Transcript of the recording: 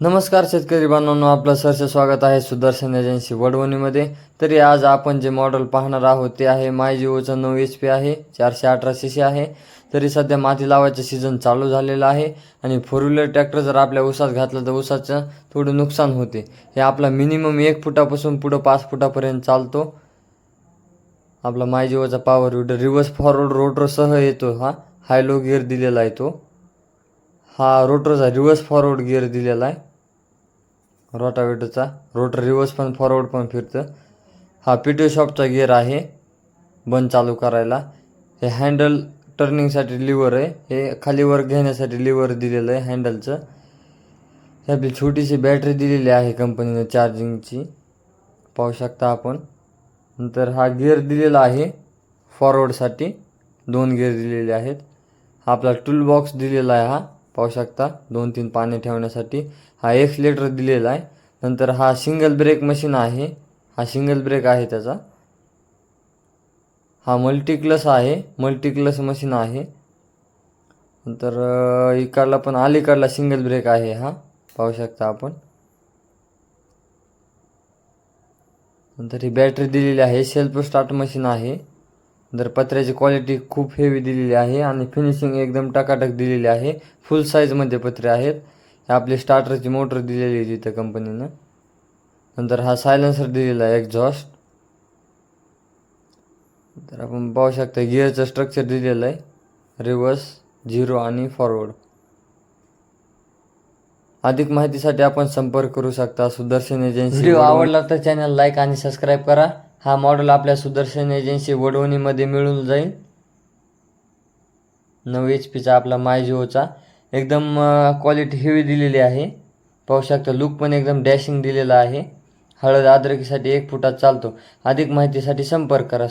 नमस्कार शेतकरी बांधवांनो आपलं सरसे स्वागत आहे सुदर्शन एजन्सी वडवणीमध्ये. तरी आज आपण जे मॉडेल पाहणार आहोत ते आहे माय जिओचं नऊ एच पी आहे चारशे अठरा सी सी आहे. तरी सध्या माती लावायचं सीझन चालू झालेलं आहे आणि फोर व्हीलर ट्रॅक्टर जर आपल्या उसात घातलं तर उसाचं थोडं नुकसान होते. हे आपला मिनिमम एक फुटापासून पुढं पाच फुटापर्यंत चालतो. आपला माय जिओचा पॉवर विडर रिव्हर्स फॉरवर्ड रोटरसह येतो हा. हाय लो गिअर दिलेला आहे तो. हा रोटरचा रिवर्स फॉरवर्ड गिअर दिलेला आहे. रोटावेटरचा रोटर रिवर्स पण फॉरवर्ड पण फिरतं. हा पी टी शॉपचा गिअर आहे. बंद चालू करायला. हे हँडल टर्निंगसाठी लिव्हर आहे. हे खाली वर घेण्यासाठी लिव्हर दिलेलं आहे हँडलचं हे आपली छोटीशी बॅटरी दिलेली आहे कंपनीने चार्जिंगची पाहू शकता आपण. नंतर हा गिअर दिलेला आहे. फॉरवर्डसाठी दोन गिअर दिलेले आहेत. हा आपला टूल बॉक्स दिलेला आहे हा. पाहू शकता. दोन तीन पाने ठेवण्यासाठी हा एक लिटर दिलेला आहे. नंतर हा सिंगल ब्रेक मशीन आहे. हा सिंगल ब्रेक आहे त्याचा. हा मल्टीक्लस आहे. मल्टीक्लस मशीन आहे. नंतर इकडला पण अलीकडला सिंगल ब्रेक आहे हा. पाहू शकता आपण. नंतर ही बॅटरी दिलेली आहे. सेल्फ स्टार्ट मशीन आहे. नंतर पत्र्याची क्वालिटी खूप हेवी दिलेली आहे आणि फिनिशिंग एकदम टकाटक दिलेली आहे. फुल साईजमध्ये पत्रे आहेत. आपली स्टार्टरची मोटर दिलेली आहे तिथं कंपनीनं नंतर हा सायलेन्सर दिलेला आहे एक्झॉस्ट तर आपण पाहू शकता गिअरचं स्ट्रक्चर दिलेलं आहे. रिव्हर्स झिरो आणि फॉरवर्ड अधिक माहितीसाठी आपण संपर्क करू शकता सुदर्शन एजन्सी व्हिडिओ आवडला तर चॅनल लाईक आणि सबस्क्राईब करा. हा मॉडेल आपल्या सुदर्शन एजन्सी वडवणीमध्ये मिळून जाईल. नऊ एच पीचा आपला माय जिओचा एकदम क्वालिटी हेवी दिलेली आहे. पाहू शकता लुक पण एकदम डॅशिंग दिलेला आहे. हळद अद्रकीसाठी एक फुटात चालतो. अधिक माहितीसाठी संपर्क करा.